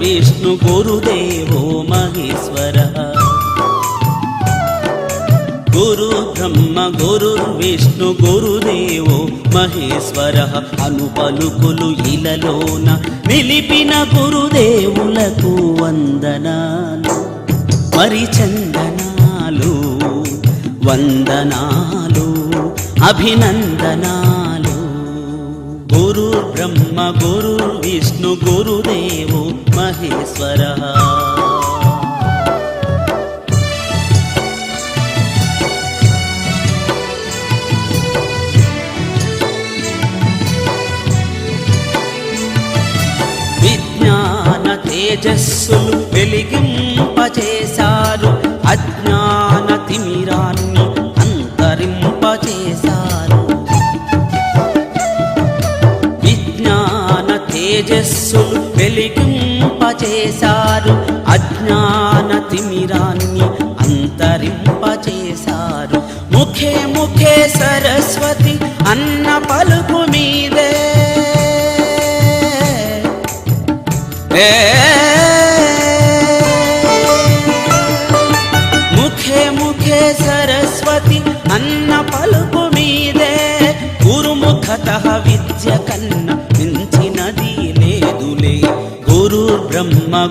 విష్ణు గురుదేవో మహేశ్వర. గురు బ్రహ్మ గురుర్విష్ణు గురుదేవో మహేశ్వర. అను పలుకులు ఇలలోన నిలిపిన గురుదేవులకు వందనాలు మరిచందనాలు వందనాలు అభినందనాలు. గురు బ్రహ్మ గురు విష్ణు గురుదేవో మహేశ్వర. విజ్ఞాన తేజస్సులు వెలిగింపచేశారు. అజ్ఞాన తేజస్సు వెలిగింపచేశారు. అజ్ఞాన తిమిరాన్ని అంతరింపచేశారు. ముఖే ముఖే సరస్వతి అన్న పలుపు మీదే. ముఖే ముఖే సరస్వతి అన్న పలుపు మీదే. గురుముఖత ಬ್ರಹ್ಮ